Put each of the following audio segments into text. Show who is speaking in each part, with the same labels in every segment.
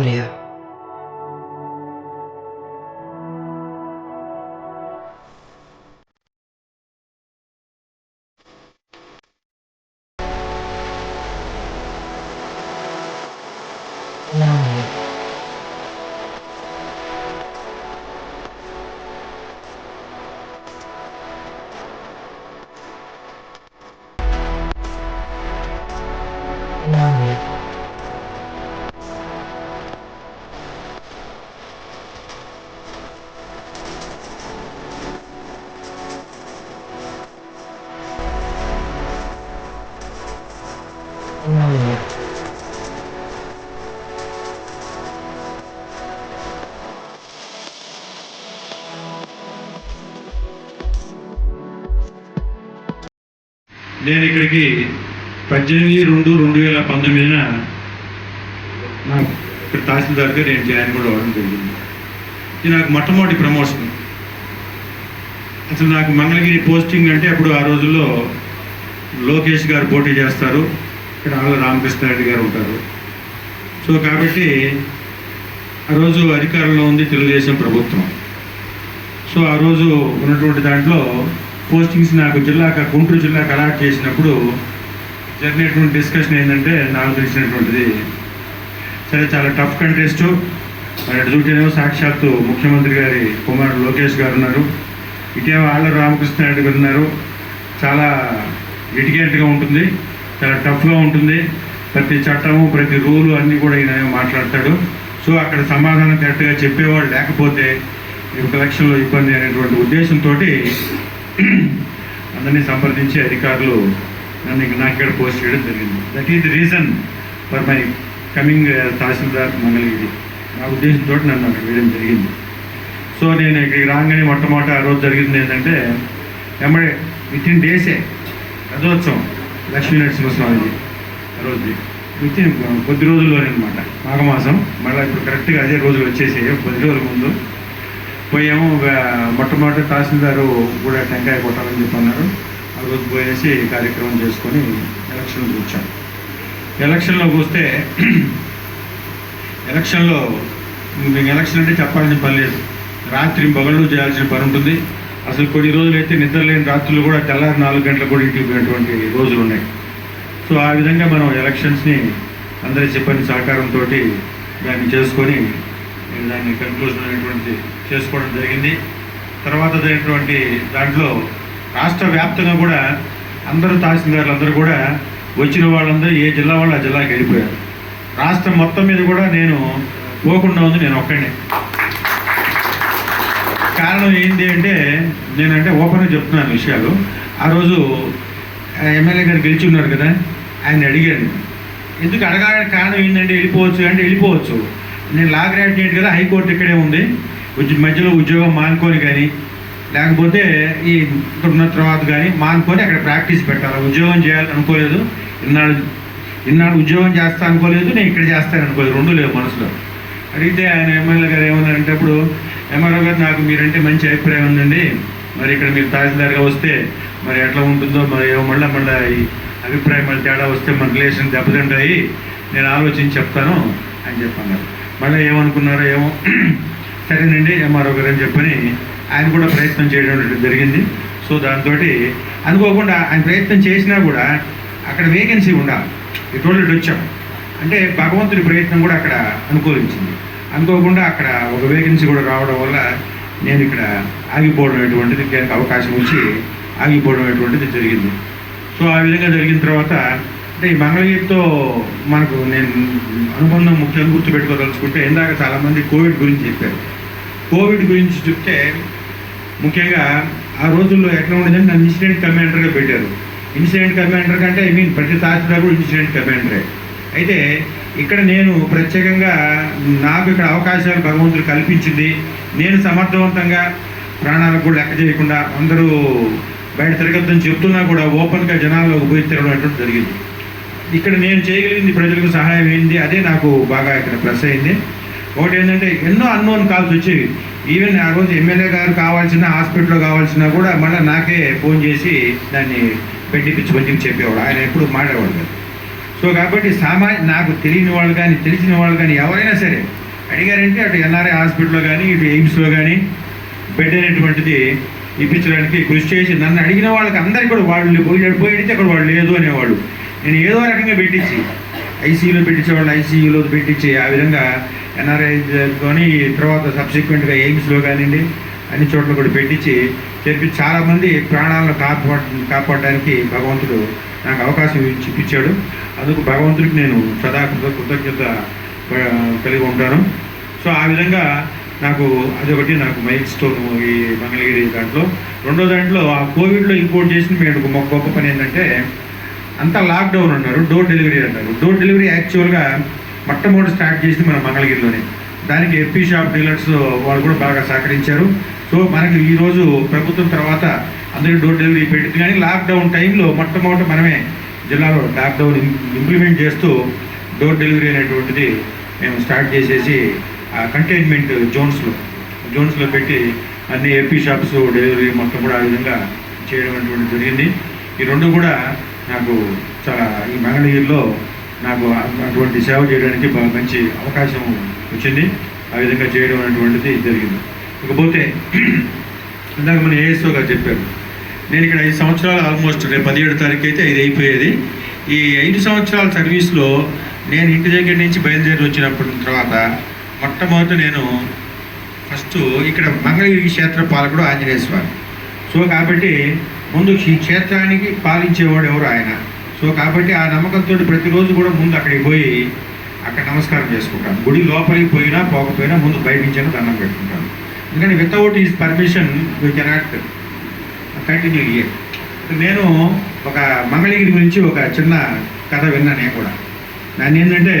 Speaker 1: история.
Speaker 2: నేను ఇక్కడికి పద్దెనిమిది రెండు రెండు వేల పంతొమ్మిదిన నాకు ఇక్కడ తహసీల్దార్గా నేను జాయిన్ కూడా అవ్వడం జరిగింది. ఇది నాకు మొట్టమొదటి ప్రమోషన్. అసలు నాకు మంగళగిరి పోస్టింగ్ అంటే అప్పుడు ఆ రోజుల్లో లోకేష్ గారు పోటీ చేస్తారు. ఇక్కడ ఆళ్ళ రామకృష్ణారెడ్డి గారు ఉంటారు. సో కాబట్టి ఆ రోజు అధికారంలో ఉంది తెలుగుదేశం ప్రభుత్వం. సో ఆ రోజు ఉన్నటువంటి దాంట్లో పోస్టింగ్స్ నాకు జిల్లాకు గుంటూరు జిల్లాకు అలాట్ చేసినప్పుడు జరిగినటువంటి డిస్కషన్ ఏంటంటే నాకు తెలిసినటువంటిది సరే చాలా టఫ్ కంటెస్ట్. మరి చూటేనేమో సాక్షాత్తు ముఖ్యమంత్రి గారి కుమారుడు లోకేష్ గారు ఉన్నారు. ఇటేమో ఆళ్ళ రామకృష్ణారెడ్డి గారు ఉన్నారు. చాలా లిటిగేట్గా ఉంటుంది చాలా టఫ్గా ఉంటుంది. ప్రతి చట్టము ప్రతి రూలు అన్నీ కూడా ఈయన మాట్లాడతాడు. సో అక్కడ సమాధానం కరెక్ట్గా చెప్పేవాడు లేకపోతే ఈ ఎలక్షన్లో ఇబ్బంది అనేటువంటి ఉద్దేశంతో అందరినీ సంప్రదించి అధికారులు నన్ను ఇక నాకు ఇక్కడ పోస్ట్ చేయడం జరిగింది. That is the reason for my coming tahsildar Mangalagiri నా ఉద్దేశంతో నన్ను అక్కడ వేయడం జరిగింది. సో నేను ఇక్కడికి రాగానే మొట్టమొదట ఆ రోజు జరిగింది ఏంటంటే ఎమ్మడే విత్ ఇన్ డేసే రథోత్సవం లక్ష్మీ నరసింహస్వామిది ఆ రోజు విత్ ఇన్ కొద్ది రోజుల్లోనే అనమాట మాఘమాసం మళ్ళీ ఇప్పుడు కరెక్ట్గా అదే రోజులు వచ్చేసి కొద్ది రోజుల ముందు పోయాము మొట్టమొదటి తహసీల్దారు కూడా టెంకాయ కొట్టాలని చెప్పి అన్నారు. ఆ రోజు పోయేసి కార్యక్రమం చేసుకొని ఎలక్షన్కి వచ్చాం ఎలక్షన్లోకి వస్తే ఎలక్షన్లో మీకు ఎలక్షన్ అంటే చెప్పాల్సిన పని లేదు. రాత్రి పగళ్ళు చేయాల్సిన పని ఉంటుంది. అసలు కొన్ని రోజులు అయితే నిద్ర లేని రాత్రులు కూడా తెల్లారి నాలుగు గంటలకు కూడా ఇంటికి పోయినటువంటి రోజులు ఉన్నాయి. సో ఆ విధంగా మనం ఎలక్షన్స్ని అందరి చెప్పని సహకారంతో దాన్ని చేసుకొని నేను దాన్ని కన్క్లూజన్ అనేటువంటి చేసుకోవడం జరిగింది. తర్వాత జరిగినటువంటి దాంట్లో రాష్ట్ర వ్యాప్తంగా కూడా అందరూ తహసీల్దారులు అందరూ కూడా వచ్చిన వాళ్ళందరూ ఏ జిల్లా వాళ్ళు ఆ జిల్లాకి వెళ్ళిపోయారు. రాష్ట్రం మొత్తం మీద కూడా నేను పోకుండా ఉంది నేను ఒక్కడే కారణం ఏంటి అంటే నేనంటే ఓపెన్గా చెప్తున్నాను విషయాలు. ఆ రోజు ఎమ్మెల్యే గారు గెలిచి ఉన్నారు కదా ఆయన అడిగాను. ఎందుకు అడగడానికి కారణం ఏంటంటే వెళ్ళిపోవచ్చు అంటే వెళ్ళిపోవచ్చు. నేను లా గ్రాడ్యుయేట్ కదా హైకోర్టు ఇక్కడే ఉంది. మధ్యలో ఉద్యోగం మానుకొని కానీ లేకపోతే ఈ ఇక్కడ ఉన్న తర్వాత కానీ మానుకొని అక్కడ ప్రాక్టీస్ పెట్టాలి. ఉద్యోగం చేయాలి అనుకోలేదు. ఇన్నాడు ఇన్నాడు ఉద్యోగం చేస్తా అనుకోలేదు నేను ఇక్కడ చేస్తాను అనుకోలేదు. రెండు లేవు మనసులో. అడిగితే ఆయన ఎమ్మెల్యే గారు ఏమన్నారంటే అప్పుడు ఎంఆర్ఓ గారు నాకు మీరంటే మంచి అభిప్రాయం ఉందండి. మరి ఇక్కడ మీరు తహసీల్దార్గా వస్తే మరి ఎట్లా ఉంటుందో మరి ఏమో మళ్ళీ మళ్ళీ ఈ అభిప్రాయం మళ్ళీ తేడా వస్తే మన రిలేషన్ దెబ్బతింటాయి. నేను ఆలోచించి చెప్తాను అని చెప్పన్నారు. మళ్ళీ ఏమనుకున్నారో ఏమో. సరేనండి ఎంఆర్ఓ గారు అని చెప్పని ఆయన కూడా ప్రయత్నం చేయడం జరిగింది. సో దాంతో అనుకోకుండా ఆయన ప్రయత్నం చేసినా కూడా అక్కడ వేకెన్సీ ఉండాలి. ఇటువంటి వచ్చాం అంటే భగవంతుడి ప్రయత్నం కూడా అక్కడ అనుకూలించింది. అనుకోకుండా అక్కడ ఒక వేకెన్సీ కూడా రావడం వల్ల నేను ఇక్కడ ఆగిపోవడం అటువంటిది దానికి అవకాశం వచ్చి ఆగిపోవడం అటువంటిది జరిగింది. సో ఆ విధంగా జరిగిన తర్వాత అంటే ఈ మంగళగిరితో మనకు నేను అనుబంధం ముఖ్యంగా గుర్తుపెట్టుకోదలుచుకుంటే ఇందాక చాలామంది కోవిడ్ గురించి చెప్పారు. కోవిడ్ గురించి చెప్తే ముఖ్యంగా ఆ రోజుల్లో ఎట్లా ఉండేదంటే నన్ను ఇన్సిడెంట్ కమాండర్గా పెట్టారు. ఇన్సిడెంట్ కమాండర్ కంటే ఐ మీన్ ప్రతి తహసీల్దార్ కూడా ఇన్సిడెంట్ కమాండరే. అయితే ఇక్కడ నేను ప్రత్యేకంగా నాకు ఇక్కడ అవకాశాలు భగవంతుడు కల్పించింది. నేను సమర్థవంతంగా ప్రాణాలకు కూడా లెక్క చేయకుండా అందరూ బయట తిరగద్దని చెప్తున్నా కూడా ఓపెన్గా జనాల్లోకి పోయి తిరగడం అటువంటి జరిగింది. ఇక్కడ నేను చేయగలిగింది ప్రజలకు సహాయం ఏంది? అదే నాకు బాగా ఇక్కడ ప్లస్ అయింది. ఒకటి ఏంటంటే ఎన్నో అన్నోన్ కాల్స్ వచ్చేవి. ఈవెన్ ఆ రోజు ఎమ్మెల్యే గారు కావాల్సిన హాస్పిటల్లో కావాల్సిన కూడా మళ్ళీ నాకే ఫోన్ చేసి దాన్ని పెట్టిపించి మంచిగా చెప్పేవాడు. ఆయన ఎప్పుడు మాట్లాడేవాడు కదా. సో కాబట్టి సామా నాకు తెలియని వాళ్ళు కానీ తెలిసిన వాళ్ళు కానీ ఎవరైనా సరే అడిగారంటే అటు ఎన్ఆర్ఐ హాస్పిటల్లో కానీ ఇటు ఎయిమ్స్లో కానీ బెడ్ అనేటువంటిది ఇప్పించడానికి కృషి చేసి నన్ను అడిగిన వాళ్ళకి అందరికీ కూడా వాళ్ళు పోయి పోయి అడిగితే అక్కడ వాళ్ళు లేదు అనేవాళ్ళు. నేను ఏదో రకంగా పెట్టించి ఐసీయూలో పెట్టించేవాళ్ళు ఐసీయూలో పెట్టించి ఆ విధంగా ఎన్ఆర్ఐతోని తర్వాత సబ్సిక్వెంట్గా ఎయిమ్స్లో కానివ్వండి అన్ని చోట్ల కూడా పెట్టించి చెప్పి చాలామంది ప్రాణాలను కాపా కాపాడడానికి భగవంతుడు నాకు అవకాశం ఇచ్చి అందుకు భగవంతుడికి నేను సదా కృత- కృతజ్ఞత కలిగి ఉంటాను. సో ఆ విధంగా నాకు అదొకటి నాకు మైల్ స్టోన్ ఈ మంగళగిరి దాంట్లో. రెండో దాంట్లో ఆ కోవిడ్లో ఇంకోటి చేసిన మేము ఒక గొప్ప పని ఏంటంటే అంతా లాక్డౌన్ అన్నారు డోర్ డెలివరీ అన్నారు. డోర్ డెలివరీ యాక్చువల్గా మొట్టమొదటి స్టార్ట్ చేసింది మన మంగళగిరిలోనే. దానికి ఎఫ్పీ షాప్ డీలర్స్ వాళ్ళు కూడా బాగా సహకరించారు. సో మనకి ఈరోజు ప్రభుత్వం తర్వాత అందరికీ డోర్ డెలివరీ పెట్టింది. కానీ లాక్డౌన్ టైంలో మొట్టమొదటి మనమే జిల్లాలో లాక్డౌన్ ఇంప్లిమెంట్ చేస్తూ డోర్ డెలివరీ అనేటువంటిది మేము స్టార్ట్ చేసేసి ఆ కంటైన్మెంట్ జోన్స్లో జోన్స్లో పెట్టి అన్ని ఎఫ్పీ షాప్స్ డెలివరీ మొత్తం కూడా ఆ విధంగా చేయడం అనేటువంటి జరిగింది. ఈ రెండు కూడా నాకు చాలా ఈ మంగళగిరిలో నాకు అటువంటి సేవ చేయడానికి మంచి అవకాశం వచ్చింది. ఆ విధంగా చేయడం అనేటువంటిది జరిగింది. ఇకపోతే ఇందాక మన ఏఎస్ఓ గారు చెప్పారు. నేను ఇక్కడ ఐదు సంవత్సరాలు ఆల్మోస్ట్ రేపు పదిహేడు తారీఖు అయితే ఇది అయిపోయేది. ఈ ఐదు సంవత్సరాల సర్వీస్లో నేను ఇంటి దగ్గర నుంచి బయలుదేరి వచ్చినప్పటి తర్వాత మొట్టమొదటి నేను ఫస్ట్ ఇక్కడ మంగళగిరి క్షేత్ర పాలకుడు ఆంజనేయ స్వామి. సో కాబట్టి ముందు ఈ క్షేత్రానికి పాలించేవాడు ఎవరు ఆయన? సో కాబట్టి ఆ నమ్మకంతో ప్రతిరోజు కూడా ముందు అక్కడికి పోయి అక్కడ నమస్కారం చేసుకుంటాను గుడి లోపలికి పోయినా పోకపోయినా ముందు బయట దండం పెట్టుకుంటాను ఎందుకంటే without is permission you cannot continue year నేను ఒక మంగళగిరి గురించి ఒక చిన్న కథ విన్నా నేను కూడా. దాన్ని ఏంటంటే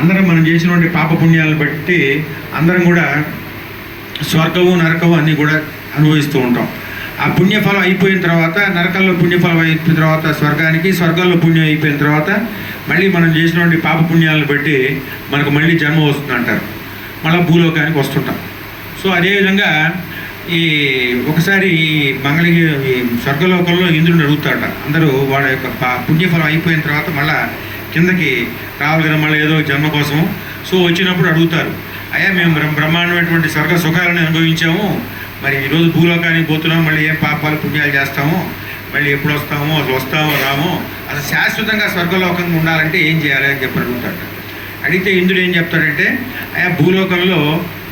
Speaker 2: అందరం మనం చేసినటువంటి పాపపుణ్యాలను బట్టి అందరం కూడా స్వర్గము నరకము అన్నీ కూడా అనుభవిస్తూ ఉంటాం. ఆ పుణ్యఫలం అయిపోయిన తర్వాత నరకంలో పుణ్యఫలం అయిపోయిన తర్వాత స్వర్గానికి స్వర్గంలో పుణ్యం అయిపోయిన తర్వాత మళ్ళీ మనం చేసినటువంటి పాప పుణ్యాలను బట్టి మనకు మళ్ళీ జన్మ వస్తుంది అంటారు మళ్ళీ భూలోకానికి వస్తుంటాం. సో అదేవిధంగా ఈ ఒకసారి ఈ మంగళగిరి ఈ స్వర్గలోకంలో ఇంద్రుడిని అడుగుతాడట అందరూ వాళ్ళ యొక్క పా- పుణ్యఫలం అయిపోయిన తర్వాత మళ్ళీ కిందకి రావాలి కదా మళ్ళీ ఏదో జన్మ కోసం సో వచ్చినప్పుడు అడుగుతారు. అయ్యా మేము బ్రహ్మాండమైనటువంటి స్వర్గ సుఖాలను అనుభవించాము. మరి ఈరోజు భూలోకానికి పోతున్నాం మళ్ళీ ఏం పాపాలు పుణ్యాలు చేస్తామో మళ్ళీ ఎప్పుడు వస్తామో అసలు వస్తామో రామో అసలు శాశ్వతంగా స్వర్గలోకంగా ఉండాలంటే ఏం చేయాలి అని చెప్పి అడుగుతాడు. అడిగితే ఇంద్రుడు ఏం చెప్తాడంటే ఆయా భూలోకంలో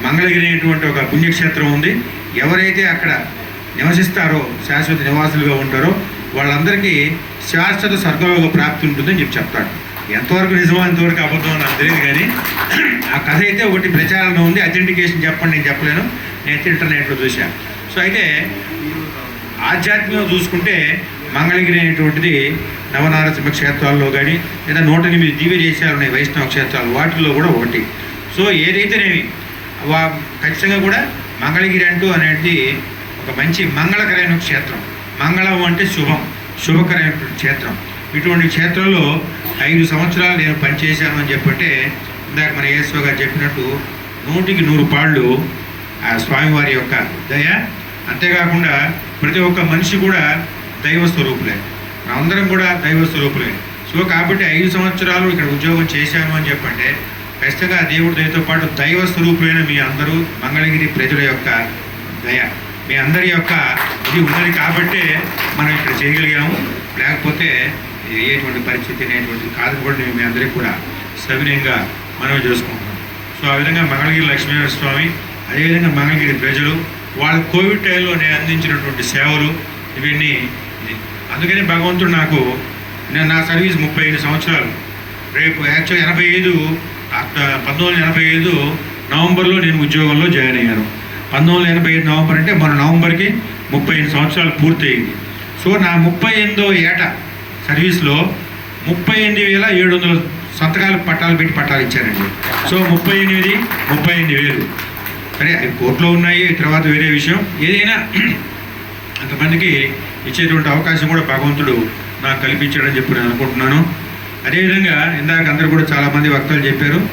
Speaker 2: మంగళగిరి అనేటువంటి ఒక పుణ్యక్షేత్రం ఉంది. ఎవరైతే అక్కడ నివసిస్తారో శాశ్వత నివాసులుగా ఉంటారో వాళ్ళందరికీ శాశ్వత స్వర్గలోక ప్రాప్తి ఉంటుందని చెప్పి చెప్తాడు. ఎంతవరకు నిజమో ఎంతవరకు అబద్ధం నాకు తెలియదు కానీ ఆ కథ అయితే ఒకటి ప్రచారంలో ఉంది. అథెంటికేషన్ చెప్పండి నేను చెప్పలేను. నేను ఇంటర్నెట్లో చూశాను సో అయితే ఆధ్యాత్మికంగా చూసుకుంటే మంగళగిరి అనేటువంటిది నవనారసింహ క్షేత్రాల్లో కానీ లేదా నూట ఎనిమిది దివ్య దేశాలు ఉన్నాయి వైష్ణవ క్షేత్రాలు వాటిల్లో కూడా ఒకటి. సో ఏదైతేనేమి వా ఖచ్చితంగా కూడా మంగళగిరి అంటూ అనేది ఒక మంచి మంగళకరమైన క్షేత్రం. మంగళం అంటే శుభం శుభకరమైనటువంటి క్షేత్రం. ఇటువంటి క్షేత్రంలో ఐదు సంవత్సరాలు నేను పనిచేశాను అని చెప్పంటే ఇందాక మన యేసు గారు చెప్పినట్టు నూటికి నూరు పాళ్ళు ఆ స్వామివారి యొక్క దయ. అంతేకాకుండా ప్రతి ఒక్క మనిషి కూడా దైవ స్వరూపులే. అందరం కూడా దైవ స్వరూపులే. సో కాబట్టి ఐదు సంవత్సరాలు ఇక్కడ ఉద్యోగం చేశాను అని చెప్పంటే ఖచ్చితంగా దేవుడి దయతో పాటు దైవ స్వరూపులైన మీ అందరూ మంగళగిరి ప్రజల యొక్క దయ. మీ అందరి యొక్క ఇది ఉన్నది కాబట్టే మనం ఇక్కడ చేయగలిగాము. లేకపోతే ఏటువంటి పరిస్థితి అనేటువంటిది కాదు కూడా మేము మీ అందరికీ కూడా సవినయంగా మనం చేసుకుంటున్నాం సో ఆ విధంగా మంగళగిరి లక్ష్మీనరస్వామి స్వామి అదేవిధంగా మంగళగిరి ప్రజలు వాళ్ళ కోవిడ్ టైంలో నేను అందించినటువంటి సేవలు ఇవన్నీ అందుకని భగవంతుడు నాకు నేను నా సర్వీస్ ముప్పై ఐదు సంవత్సరాలు. రేపు యాక్చువల్ ఎనభై ఐదు పంతొమ్మిది వందల ఎనభై ఐదు నవంబర్లో నేను ఉద్యోగంలో జాయిన్ అయ్యాను. పంతొమ్మిది వందల ఎనభై ఐదు నవంబర్ అంటే మన నవంబర్కి ముప్పై ఐదు సంవత్సరాలు పూర్తయింది. సో నా ముప్పై ఎనిమిదో ఏట సర్వీస్లో ముప్పై ఎనిమిది వేల ఏడు వందల సంతకాలు పట్టాలు పెట్టి పట్టాలు ఇచ్చారండి. సో ముప్పై ఎనిమిది ముప్పై ఎనిమిది వేలు. సరే అవి కోర్టులో ఉన్నాయి తర్వాత వేరే విషయం. ఏదైనా అంతమందికి ఇచ్చేటువంటి అవకాశం కూడా భగవంతుడు నాకు కల్పించాడని చెప్పి నేను అనుకుంటున్నాను. అదేవిధంగా ఇందాక అందరూ కూడా చాలామంది వక్తలు చెప్పారు.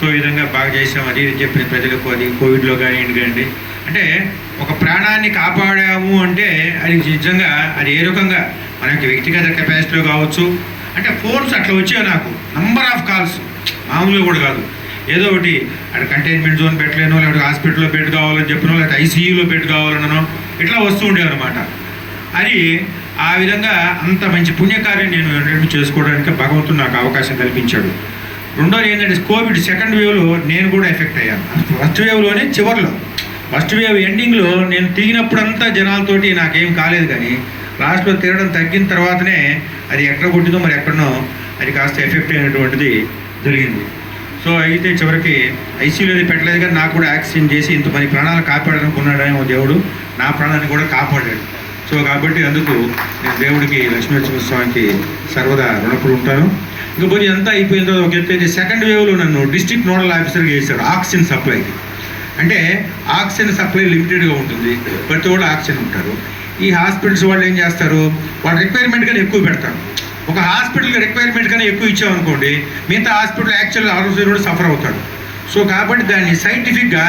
Speaker 2: సో ఈ విధంగా బాగా చేసాం అది ఇది చెప్పిన ప్రజలకు అది కోవిడ్లో కానివ్వండి కానివ్వండి. అంటే ఒక ప్రాణాన్ని కాపాడాము అంటే అది నిజంగా అది ఏ రకంగా? మన యొక్క వ్యక్తిగత కెపాసిటీలో కావచ్చు. అంటే ఫోన్స్ అట్లా వచ్చాయి నాకు. నంబర్ ఆఫ్ కాల్స్ మామూలుగా కూడా కాదు. ఏదో ఒకటి అక్కడ కంటైన్మెంట్ జోన్ పెట్టలేనో లేకపోతే హాస్పిటల్లో బెడ్ కావాలని చెప్పినో లేకపోతే ఐసీయూలో బెడ్ కావాలనో ఇట్లా వస్తూ ఉండేవన్నమాట అని ఆ విధంగా అంత మంచి పుణ్యకార్యం నేను రెండు చేసుకోవడానికి భగవంతుడు నాకు అవకాశం కల్పించాడు. రెండోది ఏంటంటే కోవిడ్ సెకండ్ వేవ్లో నేను కూడా ఎఫెక్ట్ అయ్యాను. ఫస్ట్ వేవ్లోనే చివరిలో. ఫస్ట్ వేవ్ ఎండింగ్లో నేను తిరిగినప్పుడంతా జనాలతోటి నాకేం కాలేదు కానీ లాస్ట్లో తిరగడం తగ్గిన తర్వాతనే అది ఎక్కడ కొట్టిందో మరి ఎక్కడనో అది కాస్త ఎఫెక్ట్ అయినటువంటిది జరిగింది. సో అయితే చివరికి ఐసీయూలో పెట్టలేదు కానీ నాకు కూడా యాక్సిడెంట్ చేసి ఇంతమంది ప్రాణాలు కాపాడాలనుకున్నాడని ఓ దేవుడు నా ప్రాణాన్ని కూడా కాపాడాడు. సో కాబట్టి అందుకు నేను దేవుడికి లక్ష్మీ స్వామికి సర్వదా రుణపడి ఉంటాను ఇకపోతే ఎంత అయిపోయిన తర్వాత ఒక ఎత్తు సెకండ్ వేవ్లో నన్ను డిస్ట్రిక్ట్ నోడల్ ఆఫీసర్గా చేశాడు ఆక్సిజన్ సప్లైకి అంటే ఆక్సిజన్ సప్లై లిమిటెడ్గా ఉంటుంది ప్రతి వాళ్ళు ఆక్సిజన్ ఉంటారు. ఈ హాస్పిటల్స్ వాళ్ళు ఏం చేస్తారు? వాళ్ళ రిక్వైర్మెంట్ కన్నా ఎక్కువ పెడతారు. ఒక హాస్పిటల్కి రిక్వైర్మెంట్ కన్నా ఎక్కువ ఇచ్చామనుకోండి మిగతా హాస్పిటల్ యాక్చువల్ ఆరోగ్య కూడా సఫర్ అవుతాడు. సో కాబట్టి దాన్ని సైంటిఫిక్గా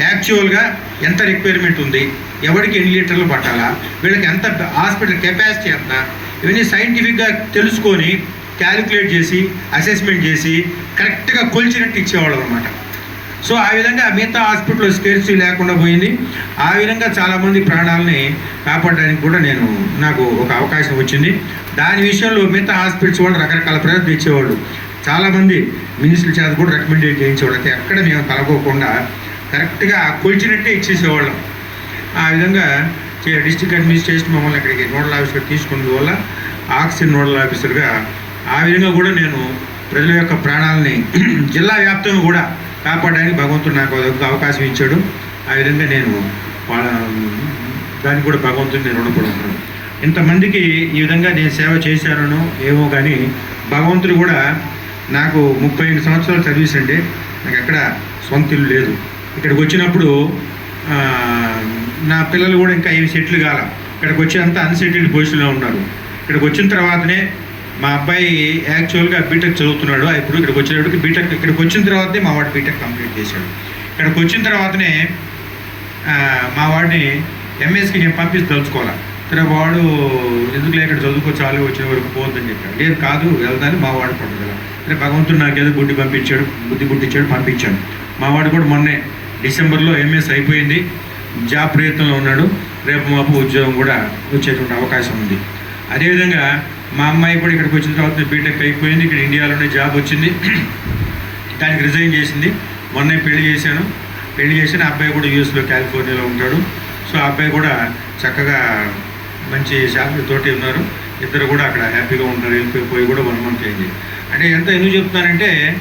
Speaker 2: యాక్చువల్గా ఎంత రిక్వైర్మెంట్ ఉంది ఎవరికి ఎన్ని లీటర్లు పట్టాలా వీళ్ళకి ఎంత హాస్పిటల్ కెపాసిటీ ఎంత ఇవన్నీ సైంటిఫిక్గా తెలుసుకొని క్యాలిక్యులేట్ చేసి అసెస్మెంట్ చేసి కరెక్ట్గా కొలిచినట్టు ఇచ్చేవాళ్ళు అనమాట సో ఆ విధంగా మిగతా హాస్పిటల్లో స్కేర్సీ లేకుండా పోయింది. ఆ విధంగా చాలామంది ప్రాణాలని కాపాడడానికి కూడా నేను నాకు ఒక అవకాశం వచ్చింది. దాని విషయంలో మిగతా హాస్పిటల్స్ వాళ్ళు రకరకాల ప్రయత్నం ఇచ్చేవాళ్ళు చాలామంది మినిస్టర్ చేత కూడా రికమెండేట్ చేయించేవాళ్ళు అయితే ఎక్కడ మేము కలగకుండా కరెక్ట్గా కొలిచినట్టే ఇచ్చేసేవాళ్ళం ఆ విధంగా డిస్ట్రిక్ట్ అడ్మినిస్ట్రేషన్ మమ్మల్ని అక్కడికి నోడల్ ఆఫీసర్ తీసుకున్న వల్ల ఆక్సిజన్ నోడల్ ఆఫీసర్గా ఆ విధంగా కూడా నేను ప్రజల యొక్క ప్రాణాలని జిల్లా వ్యాప్తంగా కూడా కాపాడడానికి భగవంతుడు నాకు ఒక అవకాశం ఇచ్చాడు. ఆ విధంగా నేను వాళ్ళ దానికి కూడా భగవంతుడు నేను రుణపడి ఇంతమందికి ఈ విధంగా నేను సేవ చేశానో ఏమో కానీ భగవంతుడు కూడా నాకు ముప్పై ఎనిమిది సంవత్సరాలు సర్వీస్ అంటే నాకు ఎక్కడ సొంత ఇల్లు లేదు. ఇక్కడికి వచ్చినప్పుడు నా పిల్లలు కూడా ఇంకా ఏమి సెటిల్ కాల. ఇక్కడికి వచ్చి అంతా అన్సెటిల్డ్ పొజిషన్లో ఉన్నారు. ఇక్కడికి వచ్చిన తర్వాతనే మా అబ్బాయి యాక్చువల్గా బీటెక్ చదువుతున్నాడు. ఇప్పుడు ఇక్కడికి వచ్చేటప్పటికి బీటెక్ ఇక్కడికి వచ్చిన తర్వాతనే మా వాడు బీటెక్ కంప్లీట్ చేశాడు. ఇక్కడికి వచ్చిన తర్వాతనే మా వాడిని ఎంఎస్కి నేను పంపించి తలుచుకోవాలి? తర్వాత వాడు ఎందుకులే ఇక్కడ చదువుకో చాలు వచ్చిన వరకు పోతుందని చెప్పాడు. లేదు కాదు వెళ్తాను మా వాడు పడుతుంది భగవంతుడు నాకు ఏదో బుద్ధి పంపించాడు బుద్ధి గుట్టించాడు పంపించాడు. మా వాడు కూడా మొన్నే డిసెంబర్లో ఎంఎస్ అయిపోయింది. జాబ్ ప్రయత్నంలో ఉన్నాడు. రేపు మాపు ఉద్యోగం కూడా వచ్చేటువంటి అవకాశం ఉంది. అదేవిధంగా మా అమ్మాయి కూడా ఇక్కడికి వచ్చిన తర్వాత బీటెక్ అయిపోయింది. ఇక్కడ ఇండియాలోనే జాబ్ వచ్చింది. దానికి రిజైన్ చేసింది. మొన్నే పెళ్ళి చేశాను. పెళ్ళి చేసిన అబ్బాయి కూడా యూఎస్లో కాలిఫోర్నియాలో ఉంటాడు. సో అబ్బాయి కూడా చక్కగా మంచి తోటి ఉన్నారు. ఇద్దరు కూడా అక్కడ హ్యాపీగా ఉంటారు వెళ్ళిపోయి పోయి కూడా వన్ మంత్ అయింది. అంటే ఎంత ఎందుకు చెప్తున్నానంటే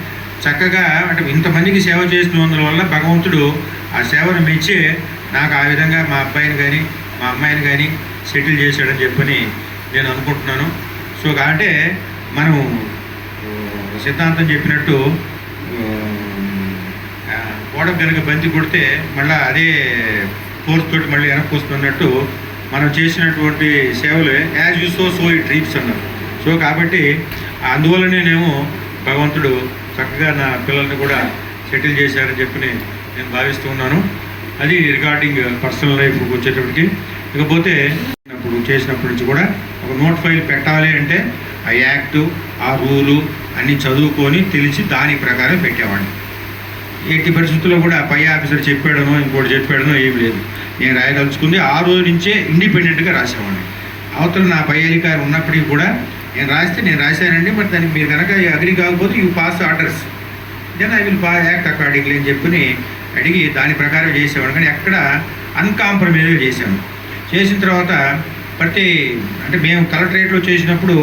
Speaker 2: చక్కగా అంటే ఇంతమందికి సేవ చేస్తున్నందుల వల్ల భగవంతుడు ఆ సేవను మెచ్చి నాకు ఆ విధంగా మా అబ్బాయిని కానీ మా అమ్మాయిని కానీ సెటిల్ చేశాడని చెప్పని నేను అనుకుంటున్నాను. సో అంటే మనం సిద్ధాంతం చెప్పినట్టు ఆ, కనుక బంతి కొడితే మళ్ళీ అదే ఫోర్స్ తోటి మళ్ళీ వెనక్కి మనం చేసినటువంటి సేవలు యాజ్ యూ సో సో ఈ ట్రీప్స్ అన్నారు. సో కాబట్టి అందువలనేనేమో భగవంతుడు చక్కగా నా పిల్లల్ని కూడా సెటిల్ చేశారని చెప్పి నేను భావిస్తూ ఉన్నాను. అది రిగార్డింగ్ పర్సనల్ లైఫ్ వచ్చేటప్పటికి. ఇకపోతే చేసినప్పటి నుంచి కూడా ఒక నోట్ ఫైల్ పెట్టాలి అంటే ఆ యాక్టు ఆ రూలు అన్నీ చదువుకొని తెలిసి దాని ప్రకారం పెట్టేవాడిని. ఎట్టి పరిస్థితుల్లో కూడా పై ఆఫీసర్ చెప్పాడనో ఇంకోటి చెప్పాడనో ఏమి లేదు. నేను రాయదలుచుకుంది ఆ రోజు నుంచే ఇండిపెండెంట్గా రాసేవాడిని. అవతల నా పై అధికారి ఉన్నప్పటికీ కూడా నేను రాస్తే నేను రాశానండి మరి దానికి మీరు కనుక అగ్రి కాకపోతే you pass orders. Then I will పా యాక్ట్ అకార్డింగ్లీ అని చెప్పి అడిగి దాని ప్రకారం చేసేవాడు కానీ ఎక్కడ అన్కాంప్రమైజ్గా చేశాను. చేసిన తర్వాత ప్రతి అంటే మేము కలెక్టరేట్లో చేసినప్పుడు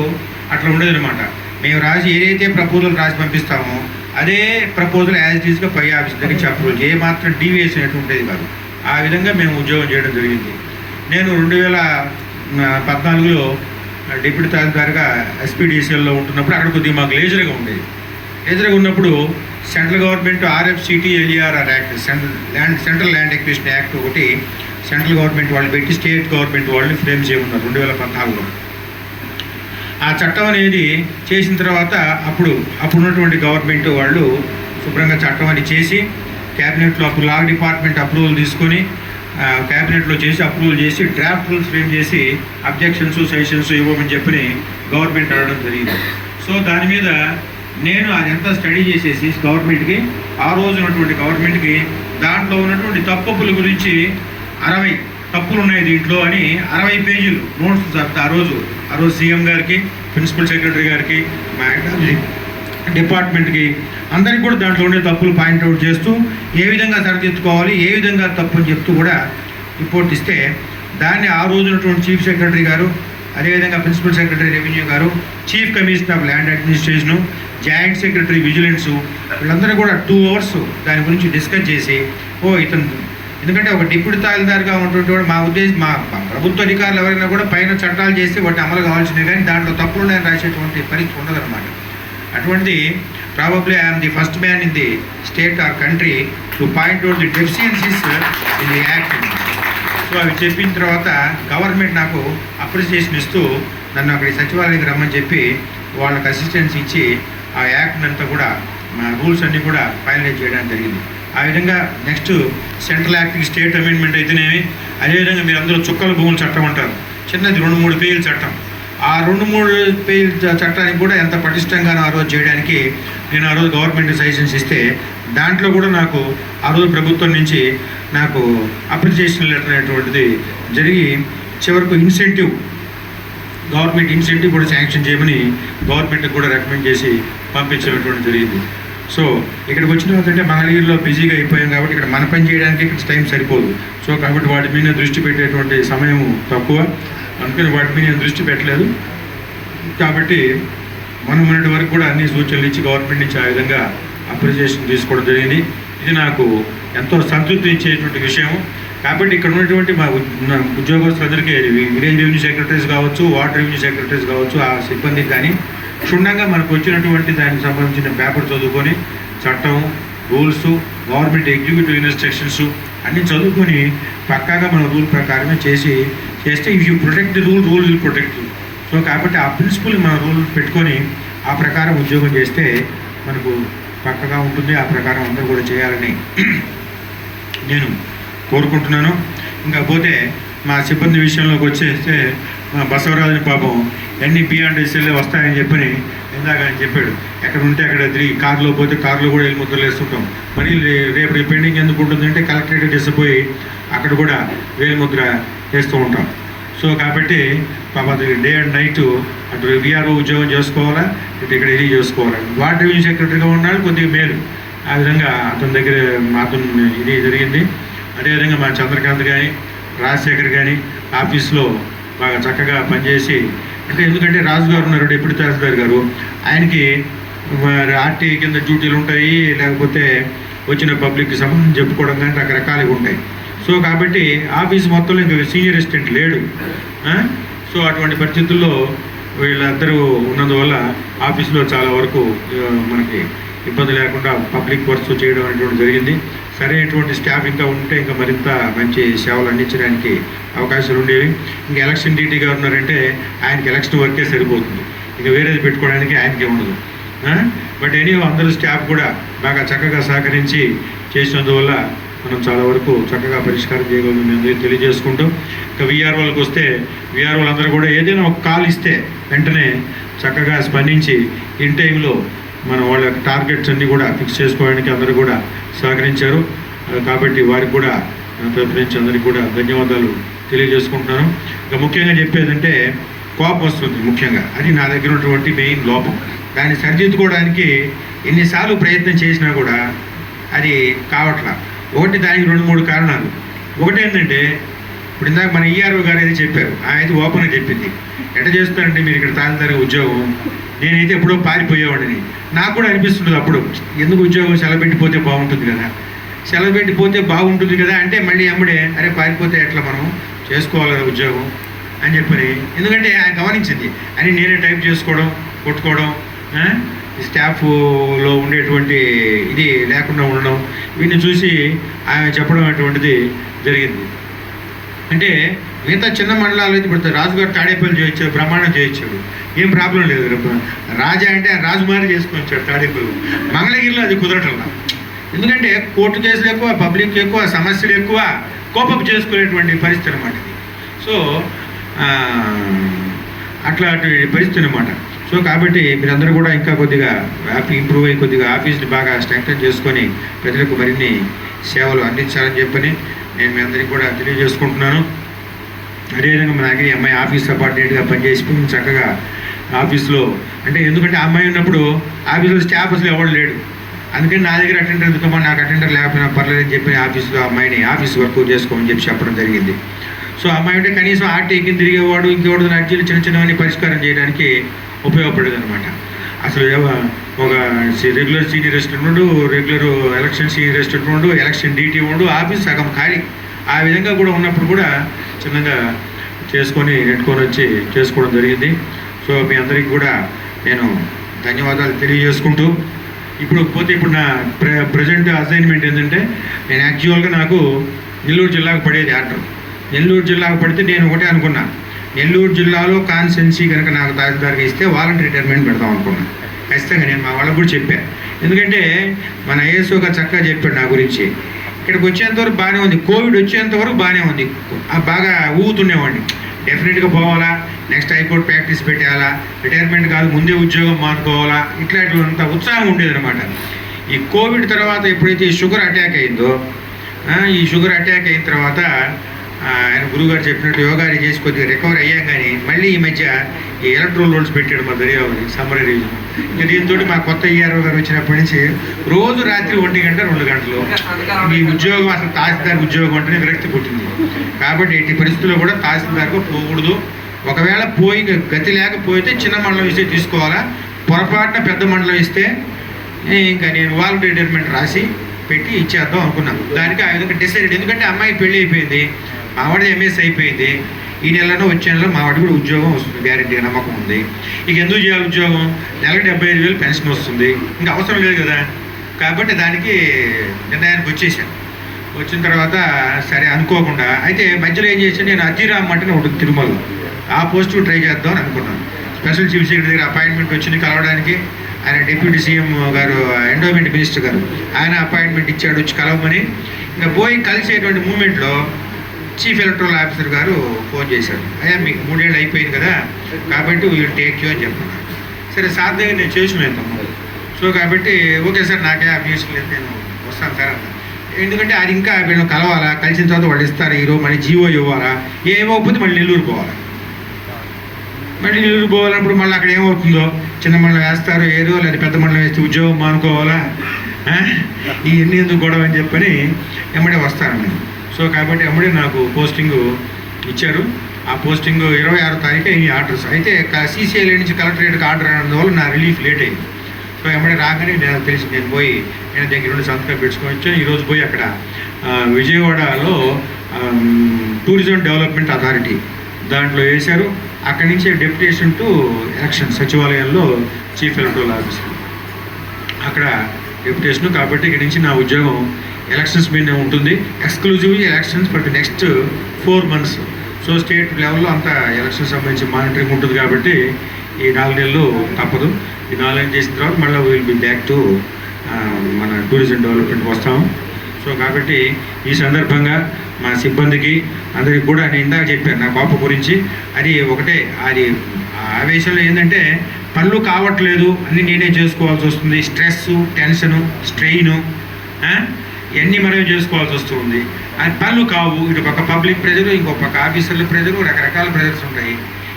Speaker 2: అట్లా ఉండేదన్నమాట. మేము రాసి ఏదైతే ప్రపోజల్ రాసి పంపిస్తామో అదే ప్రపోజల్ యాజ్ ఇట్ ఈస్గా పై ఆఫీస్ దగ్గర అప్రూవల్ ఏ మాత్రం డీవియేషన్ ఎటు ఉండేది కాదు. ఆ విధంగా మేము ఉద్యోగం చేయడం జరిగింది. నేను రెండు వేల పద్నాలుగులో డిప్యూటీ తహసీల్దార్గా ఎస్పీడీసీఎల్లో ఉంటున్నప్పుడు అక్కడ కొద్దిగా మాకు లేజర్గా ఉండేది. లేజర్గా ఉన్నప్పుడు central government RFCT LERR act central land central land acquisition act ఒకటి సెంట్రల్ గవర్నమెంట్ వాళ్ళు పెట్టి స్టేట్ గవర్నమెంట్ వాళ్ళు ఫ్రేమ్ చేయమన్నారు రెండు వేల పద్నాలుగులో. ఆ చట్టం అనేది చేసిన తర్వాత అప్పుడు అప్పుడు ఉన్నటువంటి గవర్నమెంట్ వాళ్ళు శుభ్రంగా చట్టం అని చేసి క్యాబినెట్లో అప్పుడు లా డిపార్ట్మెంట్ అప్రూవల్ తీసుకొని క్యాబినెట్లో చేసి అప్రూవల్ చేసి డ్రాఫ్ట్ రూల్స్ ఫ్రేమ్ చేసి అబ్జెక్షన్స్ సజెషన్స్ ఇవ్వమని చెప్పి గవర్నమెంట్ అడగడం జరిగింది. సో దాని మీద నేను అదంతా స్టడీ చేసేసి గవర్నమెంట్కి ఆ రోజు ఉన్నటువంటి గవర్నమెంట్కి దాంట్లో ఉన్నటువంటి తప్పుల గురించి అరవై తప్పులు ఉన్నాయి దీంట్లో అని అరవై పేజీలు నోట్స్ ఆ రోజు ఆ రోజు సీఎం గారికి ప్రిన్సిపల్ సెక్రటరీ గారికి మా డిపార్ట్మెంట్కి అందరికి కూడా దాంట్లో ఉండే తప్పులు పాయింట్అవుట్ చేస్తూ ఏ విధంగా సరిదిద్దుకోవాలి ఏ విధంగా తప్పు అని చెప్తూ కూడా రిపోర్ట్ ఇస్తే దాన్ని ఆ రోజునటువంటి చీఫ్ సెక్రటరీ గారు అదేవిధంగా ప్రిన్సిపల్ సెక్రటరీ రెవెన్యూ గారు chief commissioner of land administration joint secretary vigilance వీళ్ళందరూ కూడా టూ అవర్స్ దాని గురించి డిస్కస్ చేసి ఓ ఇతను ఎందుకంటే ఒక డిప్యూటీ తహసీల్దార్గా ఉన్నటువంటి వాడు మా ఉద్దేశం మా ప్రభుత్వ అధికారులు ఎవరైనా కూడా పైన చట్టాలు చేసి వాటిని అమలు కావాల్సినవి కానీ దాంట్లో తప్పులు ఉన్నాయని రాసేటువంటి పరిస్థితి ఉండదన్నమాట. అటువంటిది probably I'm the first man in the state or country to point out the deficiencies in the act so అవి చెప్పిన తర్వాత గవర్నమెంట్ నాకు అప్రిసియేషన్ ఇస్తూ నన్ను అక్కడ సచివాలయానికి రమ్మని చెప్పి వాళ్ళకి అసిస్టెన్స్ ఇచ్చి ఆ యాక్ట్ అంతా కూడా మా రూల్స్ అన్నీ కూడా ఫైనలైజ్ చేయడానికి జరిగింది. ఆ విధంగా నెక్స్ట్ సెంట్రల్ యాక్ట్కి స్టేట్ అమెండ్మెంట్ అయితేనేమి? అదేవిధంగా మీరు అందరూ చుక్కల భూముల చట్టం అంటారు. చిన్నది రెండు మూడు పేజీల చట్టం. ఆ రెండు మూడు పేజీల చట్టానికి కూడా ఎంత పటిష్టంగానో ఆ రోజు చేయడానికి నేను ఆ రోజు గవర్నమెంట్ సజెషన్స్ ఇస్తే దాంట్లో కూడా నాకు ఆ రోజు ప్రభుత్వం నుంచి నాకు అప్రిసియేషన్ లెటర్ అనేటువంటిది జరిగి చివరకు ఇన్సెంటివ్ గవర్నమెంట్ ఇన్సెంటివ్ కూడా శాంక్షన్ చేయమని గవర్నమెంట్కి కూడా రికమెండ్ చేసి పంపించినటువంటి జరిగింది. సో ఇక్కడికి వచ్చిన తర్వాత అంటే మంగళగిరిలో బిజీగా అయిపోయాం కాబట్టి ఇక్కడ మన పని చేయడానికి ఇక్కడ టైం సరిపోదు సో కాబట్టి వాటి మీద దృష్టి పెట్టేటువంటి సమయం తక్కువ అందుకని వాటి మీద దృష్టి పెట్టలేదు కాబట్టి మనం ఉన్నటి వరకు కూడా అన్ని సూచనలు ఇచ్చి గవర్నమెంట్ నుంచి ఆ విధంగా అప్రిసియేషన్ తీసుకోవడం జరిగింది ఇది నాకు ఎంతో సంతృప్తి ఇచ్చేటువంటి విషయం కాబట్టి ఇక్కడ ఉన్నటువంటి మా ఉద్యోగస్తులందరికీ విలేజ్ రెవెన్యూ సెక్రటరీస్ కావచ్చు వాటర్ రెవెన్యూ సెక్రటరీస్ కావచ్చు ఆ సిబ్బందికి కానీ క్షుణ్ణంగా మనకు వచ్చినటువంటి దానికి సంబంధించిన పేపర్ చదువుకొని చట్టం రూల్స్ గవర్నమెంట్ ఎగ్జిక్యూటివ్ ఇన్స్ట్రక్షన్స్ అన్నీ చదువుకొని పక్కాగా మన రూల్ ప్రకారమే చేసి చేస్తే if you protect the rule rule will protect so కాబట్టి ఆ ప్రిన్సిపల్ మన రూల్ పెట్టుకొని ఆ ప్రకారం ఉద్యోగం చేస్తే మనకు పక్కగా ఉంటుంది ఆ ప్రకారం అందరూ కూడా చేయాలని నేను కోరుకుంటున్నాను. ఇంకా పోతే మా సిబ్బంది విషయంలోకి వచ్చేస్తే బసవరాజుని పాపం ఎన్ని బియాండ్ వస్తాయని చెప్పని ఇందాక ఆయన చెప్పాడు. ఎక్కడ ఉంటే అక్కడ తిరిగి కారులో పోతే కారులో కూడా వెళ్ళి ముద్రలు వేస్తుంటాం. మరి రేపు పెండింగ్ ఎందుకు ఉంటుందంటే కలెక్టరేట్ చేసిపోయి అక్కడ కూడా వేలు ముద్ర వేస్తూ ఉంటాం. సో కాబట్టి పాప డే అండ్ నైట్ అటు విఆర్ఓ ఉద్యోగం చేసుకోవాలా ఇటు ఇక్కడ ఇది చేసుకోవాలా. వార్డ్ రెవెన్యూ సెక్రటరీగా ఉన్నాడు కొద్దిగా మేలు. ఆ విధంగా అతని దగ్గర అతను ఇది జరిగింది. అదేవిధంగా మా చంద్రకాంత్ కానీ రాజశేఖర్ కానీ ఆఫీస్లో బాగా చక్కగా పనిచేసి అంటే ఎందుకంటే రాజు గారు ఉన్నారు డిప్యూటీ తహసీల్దార్ గారు ఆయనకి మరి ఆర్టీ కింద డ్యూటీలు ఉంటాయి లేకపోతే వచ్చిన పబ్లిక్కి సంబంధం చెప్పుకోవడం కానీ రకరకాలుగా ఉంటాయి. సో కాబట్టి ఆఫీస్ మొత్తంలో ఇంకా సీనియర్ అసిస్టెంట్ లేడు. సో అటువంటి పరిస్థితుల్లో వీళ్ళందరూ ఉన్నందువల్ల ఆఫీసులో చాలా వరకు మనకి ఇబ్బంది లేకుండా పబ్లిక్ వర్క్స్ చేయడం అనేటువంటి జరిగింది. సరైనటువంటి స్టాఫ్ ఇంకా ఉంటే ఇంకా మరింత మంచి సేవలు అందించడానికి అవకాశాలు ఉండేవి. ఇంకా ఎలక్షన్ డీటీగా ఉన్నారంటే ఆయనకి ఎలక్షన్ వర్కే సరిపోతుంది. ఇంకా వేరేది పెట్టుకోవడానికి ఆయనకే ఉండదు. బట్ ఎనీ అందరూ స్టాఫ్ కూడా బాగా చక్కగా సహకరించి చేసినందువల్ల మనం చాలా వరకు చక్కగా పరిష్కారం చేయగలం అందరికీ తెలియజేసుకుంటూ ఇంకా విఆర్ వాళ్ళకి వస్తే విఆర్ వాళ్ళందరూ కూడా ఏదైనా ఒక కాల్ ఇస్తే వెంటనే చక్కగా స్పందించి ఇన్ టైంలో మన వాళ్ళ టార్గెట్స్ అన్నీ కూడా ఫిక్స్ చేసుకోవడానికి అందరూ కూడా సహకరించారు. కాబట్టి వారికి కూడా ప్రిఫరెన్స్ అందరికీ కూడా ధన్యవాదాలు తెలియజేసుకుంటున్నాను. ఇంకా ముఖ్యంగా చెప్పేదంటే కోపం వస్తుంది ముఖ్యంగా. అది నా దగ్గర ఉన్నటువంటి మెయిన్ లోపం. దాన్ని సరిదిద్దుకోవడానికి ఎన్నిసార్లు ప్రయత్నం చేసినా కూడా అది కావట్లా. ఒకటి దానికి రెండు మూడు కారణాలు. ఒకటి ఏంటంటే ఇప్పుడు ఇందాక మన ఈఆర్ఓ గారు అయితే చెప్పారు. ఆయన అయితే ఓపెన్గా చెప్పింది. ఎట్ట చేస్తారంటే మీరు ఇక్కడ తాగుతారు ఉద్యోగం. నేనైతే ఎప్పుడో పారిపోయేవాడిని. నాకు కూడా అనిపిస్తుంది అప్పుడు. ఎందుకు ఉద్యోగం సెలబెట్టిపోతే బాగుంటుంది కదా. సెలవు పెట్టిపోతే బాగుంటుంది కదా అంటే మళ్ళీ అమ్ముడే అరే పారిపోతే ఎట్లా మనం చేసుకోవాలి కదా ఉద్యోగం? అని చెప్పని. ఎందుకంటే ఆయన గమనించింది. అని నేనే టైప్ చేసుకోవడం కొట్టుకోవడం స్టాఫ్లో ఉండేటువంటి ఇది లేకుండా ఉండడం వీటిని చూసి ఆమె చెప్పడం అటువంటిది జరిగింది. అంటే మిగతా చిన్న మండలాలు అయితే ఇప్పుడు రాజుగారు తాడేపల్లి చేయొచ్చు ప్రమాణం చేయొచ్చాడు ఏం ప్రాబ్లం లేదు రాజా అంటే రాజుమారి చేసుకొని వచ్చాడు తాడేపల్లి. మంగళగిరిలో అది కుదరటం ఎందుకంటే కోర్టు కేసులు ఎక్కువ పబ్లిక్ ఎక్కువ సమస్యలు ఎక్కువ కోపం చేసుకునేటువంటి పరిస్థితి అనమాట సో అట్లాంటి పరిస్థితి అనమాట సో కాబట్టి మీరందరూ కూడా ఇంకా కొద్దిగా హ్యాపీ ఇంప్రూవ్ అయ్యి కొద్దిగా ఆఫీస్ని బాగా స్ట్రెంగ్తన్ చేసుకొని ప్రజలకు మరిన్ని సేవలు అందించాలని చెప్పని నేను మీ అందరికీ కూడా తెలియజేసుకుంటున్నాను. అదేవిధంగా మన దగ్గర అమ్మాయి ఆఫీస్ సబార్డినేట్గా పనిచేసి చక్కగా ఆఫీస్లో అంటే ఎందుకంటే ఆ అమ్మాయి ఉన్నప్పుడు ఆఫీస్లో స్టాఫ్ అసలు ఎవరు లేడు. అందుకని నా దగ్గర అటెండర్ ఎందుకమ్మా నాకు అటెండర్ లేకపోయినా పర్లేదని చెప్పి ఆఫీస్లో అమ్మాయిని ఆఫీస్ వర్క్ చేసుకోమని చెప్పి చెప్పడం జరిగింది. సో అమ్మాయి అంటే కనీసం ఆర్టీకి తిరిగేవాడు ఇంకెవడు అర్జీలు చిన్న చిన్నవన్నీ పరిష్కారం చేయడానికి ఉపయోగపడేది అనమాట అసలు ఒక రెగ్యులర్ సీనియర్ రెస్టారెంట్ ఉండు రెగ్యులర్ ఎలక్షన్ సీనియర్ రెస్టారెంట్ ఉండు ఎలక్షన్ డీటీ ఉండు ఆఫీస్ సగం ఖాళీ. ఆ విధంగా కూడా ఉన్నప్పుడు కూడా స్వచ్ఛందంగా చేసుకొని నెట్టుకొని వచ్చి చేసుకోవడం జరిగింది. సో మీ అందరికీ కూడా నేను ధన్యవాదాలు తెలియజేసుకుంటూ ఇప్పుడు పోతే ఇప్పుడు నా ప్ర ప్రజెంట్ అసైన్మెంట్ ఏంటంటే నేను యాక్చువల్గా నాకు నెల్లూరు జిల్లాకు పడేది ఆర్డర్ నెల్లూరు జిల్లాకు పడితే నేను ఒకటే అనుకున్నా. నెల్లూరు జిల్లాలో కాన్సెన్సీ కనుక నాకు తహసీల్దార్గా ఇస్తే వాలంటీ రిటైర్మెంట్ పెడదాం అనుకున్నాను ఖచ్చితంగా నేను మా వాళ్ళకు కూడా చెప్పాను ఎందుకంటే మన ఏసోగా చక్కగా చెప్పాడు నా గురించి. ఇక్కడికి వచ్చేంత వరకు బాగానే ఉంది. కోవిడ్ వచ్చేంత వరకు బాగానే ఉంది. బాగా ఊగుతుండేవాడిని. డెఫినెట్గా పోవాలా నెక్స్ట్ హైకోర్టు ప్రాక్టీస్ పెట్టేయాలా రిటైర్మెంట్ కాదు ముందే ఉద్యోగం మానుకోవాలా ఇట్లాంటివంత ఉత్సాహం ఉండేది అనమాట ఈ కోవిడ్ తర్వాత ఎప్పుడైతే ఈ షుగర్ అటాక్ అయిందో ఈ షుగర్ అటాక్ అయిన తర్వాత ఆయన గురుగారు చెప్పినట్టు యోగాని చేసి కొద్దిగా రికవర్ అయ్యాం కానీ మళ్ళీ ఈ మధ్య ఈ ఎలక్ట్రోల్ రోల్స్ పెట్టాడు మా దర్యావతి సమ్మర్ రివిజన్ దీంతో మా కొత్త ఈఆర్ఓ గారు వచ్చినప్పటి నుంచి రోజు రాత్రి ఒంటి గంట రెండు గంటలు. మీ ఉద్యోగం అసలు తహసీల్దార్ ఉద్యోగం అంటేనే విరక్తి పుట్టింది. కాబట్టి ఎట్టి పరిస్థితుల్లో కూడా తహసీల్దార్కు పోకూడదు. ఒకవేళ పోయి గతి లేకపోతే చిన్న మండలం ఇస్తే తీసుకోవాలా? పొరపాటున పెద్ద మండలం ఇస్తే ఇంకా నేను వాలంటీ రిటైర్మెంట్ రాసి పెట్టి ఇచ్చేద్దాం అనుకున్నాను. దానికి ఆ విధంగా డిసైడ్ ఎందుకంటే అమ్మాయి పెళ్ళి అయిపోయింది. మా ఎంఎస్ అయిపోయింది. ఈ నెలలో వచ్చే నెలలో మా వాడికి కూడా ఉద్యోగం వస్తుంది. గ్యారంటీ నమ్మకం ఉంది. ఇక ఎందుకు చేయాలి ఉద్యోగం? నెలకు డెబ్బై ఐదు వేలు పెన్షన్ వస్తుంది. ఇంకా అవసరం లేదు కదా. కాబట్టి దానికి నిర్ణయానికి వచ్చేసాను. వచ్చిన తర్వాత సరే అనుకోకుండా. అయితే మధ్యలో ఏం చేశాను? నేను అజీరామ్ అంటే ఒకటి తిరుమలలో. ఆ పోస్ట్ ట్రై చేద్దాం అని అనుకున్నాను. స్పెషల్ చీఫ్ సెక్రటరీ దగ్గర అపాయింట్మెంట్ వచ్చింది కలవడానికి. ఆయన డిప్యూటీ సీఎం గారు ఎండోమెంట్ మినిస్టర్ గారు. ఆయన అపాయింట్మెంట్ ఇచ్చాడు వచ్చి కలవమని. ఇంకా పోయి కలిసేటువంటి మూమెంట్లో చీఫ్ ఎలక్ట్రల్ ఆఫీసర్ గారు ఫోన్ చేశారు. అయ్యా మీకు మూడేళ్ళు అయిపోయింది కదా కాబట్టి వీళ్ళు టేక్ యూ అని చెప్తున్నారు సరే సార్ దగ్గర నేను చేసి వెళ్తాము సో కాబట్టి ఓకే సార్ నాకే అబ్జెక్షన్ లేదు నేను వస్తాను సార్ అన్న ఎందుకంటే అది ఇంకా నేను కలవాలా కలిసిన తర్వాత వాళ్ళు ఇస్తారు ఈరోజు మళ్ళీ జీవో ఇవ్వాలా ఏమవుతుంది మళ్ళీ నెల్లూరు పోవాలి. మళ్ళీ నెల్లూరు పోవాలన్నప్పుడు మళ్ళీ అక్కడ ఏమవుతుందో చిన్న మండలం వేస్తారో ఏదో లేదా పెద్ద మండలం వేస్తే ఉద్యోగం మానుకోవాలా? ఇవన్నీ ఎందుకు గొడవ అని చెప్పని ఎమ్మడే వస్తారని సో కాబట్టి ఎమ్మడే నాకు పోస్టింగ్ ఇచ్చారు. ఆ పోస్టింగ్ ఇరవై ఆరో తారీఖు ఈ ఆర్డర్స్. అయితే సీసీఐ నుంచి కలెక్టరేట్కి ఆర్డర్ వల్ల నా రిలీఫ్ లేట్ అయింది. సో ఎమ్మడే రాగానే నేను తెలిసి నేను పోయి నేను దగ్గర నుండి సంతకం పెట్టుకొని వచ్చాను. ఈరోజు పోయి అక్కడ విజయవాడలో టూరిజం డెవలప్మెంట్ అథారిటీ దాంట్లో వేశారు. అక్కడి నుంచి డెప్యుటేషన్ టు ఎలక్షన్ సచివాలయంలో చీఫ్ ఎలక్టోరల్ ఆఫీసర్ అక్కడ డెప్యుటేషన్ కాబట్టి ఇక్కడి నుంచి నా ఉద్యోగం ఎలక్షన్స్ మీదనే ఉంటుంది. Exclusive elections but next four months so state లెవెల్లో అంతా ఎలక్షన్ సంబంధించి మానిటరింగ్ ఉంటుంది కాబట్టి ఈ నాలుగు నెలలు తప్పదు. ఈ నాలుగు నెలలు చేసిన తర్వాత మళ్ళీ విల్ బి బ్యాక్ టు మన టూరిజం డెవలప్మెంట్కి వస్తాము సో కాబట్టి ఈ సందర్భంగా మా సిబ్బందికి అందరికి కూడా నేను ఇందాక చెప్పాను నా కోపం గురించి. అది ఒకటే అది ఆ ఆవేశంలో ఏంటంటే పనులు కావట్లేదు అన్నీ నేనే చేసుకోవాల్సి వస్తుంది. స్ట్రెస్ టెన్షను స్ట్రెయిన్ ఇవన్నీ మనమే చేసుకోవాల్సి వస్తుంది? అది పనులు కావు. ఇటు పక్క పబ్లిక్ ప్రెజరు ఇంకో పక్క ఆఫీసర్ల ప్రెజరు రకరకాల ప్రెజర్స్ ఉంటాయి.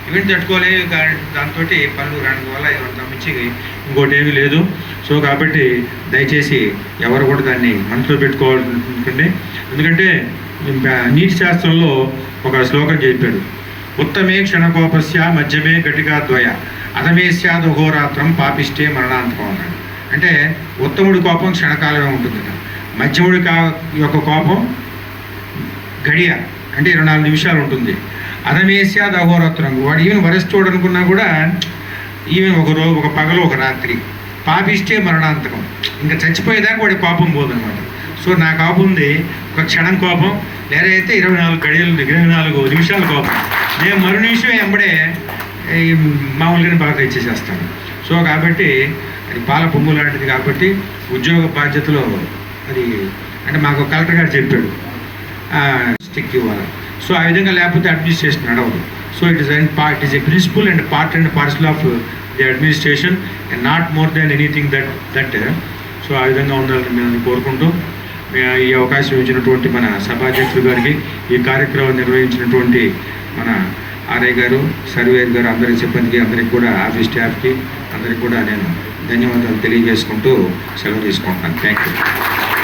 Speaker 2: ఇవన్నీ తట్టుకోలేవు దాంతో పనులు రాని వల్ల ఏమంత మించి ఇంకోటి ఏమీ లేదు. సో కాబట్టి దయచేసి ఎవరు కూడా దాన్ని మనసులో పెట్టుకోవాలనుకుంటే ఎందుకంటే నీటి శాస్త్రంలో ఒక శ్లోకం చెప్పాడు. ఉత్తమే క్షణకోపస్య మధ్యమే గటికా ద్వయ. హోరాత్రం పాపిష్టే మరణాంతకం అన్నాడు. అంటే ఉత్తముడి కోపం క్షణకాలమే ఉంటుంది మధ్యముడి కా యొక్క కోపం గడియ అంటే ఇరవై నాలుగు నిమిషాలు ఉంటుంది. అధమేస్యాద్ అహోరాత్రం వాడు ఈవెన్ వరస్ట్ అనుకున్నా కూడా ఈవెన్ ఒక రోజు ఒక పగలు ఒక రాత్రి పాపిస్తే మరణాంతకం. ఇంకా చచ్చిపోయేదాకా వాడి కోపం పోదనమాట సో నా కోపం ఉంది. ఒక క్షణం కోపం. లేదా అయితే ఇరవై నాలుగు గడియలు ఇరవై నాలుగు నిమిషాల కోపం. నేను మరు నిమిషం ఎంబడే మామూలుగానే బాగా ఇచ్చేసేస్తాను సో కాబట్టి అది పాల పొంగు లాంటిది కాబట్టి ఉద్యోగ బాధ్యతలో అది అంటే మాకు కలెక్టర్ గారు చెప్పాడు. స్టిక్ ఇవ్వాలి. సో ఆ విధంగా లేకపోతే అడ్మినిస్ట్రేషన్ నడవదు. So it is and part is a principal and part and parcel of the administration and not more than anything that that so ఆ విధంగా ఉండాలని మేము కోరుకుంటూ ఈ అవకాశం ఇచ్చినటువంటి మన సభాధ్యక్షులు గారికి ఈ కార్యక్రమం నిర్వహించినటువంటి మన ఆర్ఐ గారు సర్వేర్ గారు అందరి సిబ్బందికి అందరికి కూడా ఆఫీస్ స్టాఫ్కి అందరికి కూడా నేను ధన్యవాదాలు తెలియజేసుకుంటూ సెలవు తీసుకుంటున్నాను. Thank you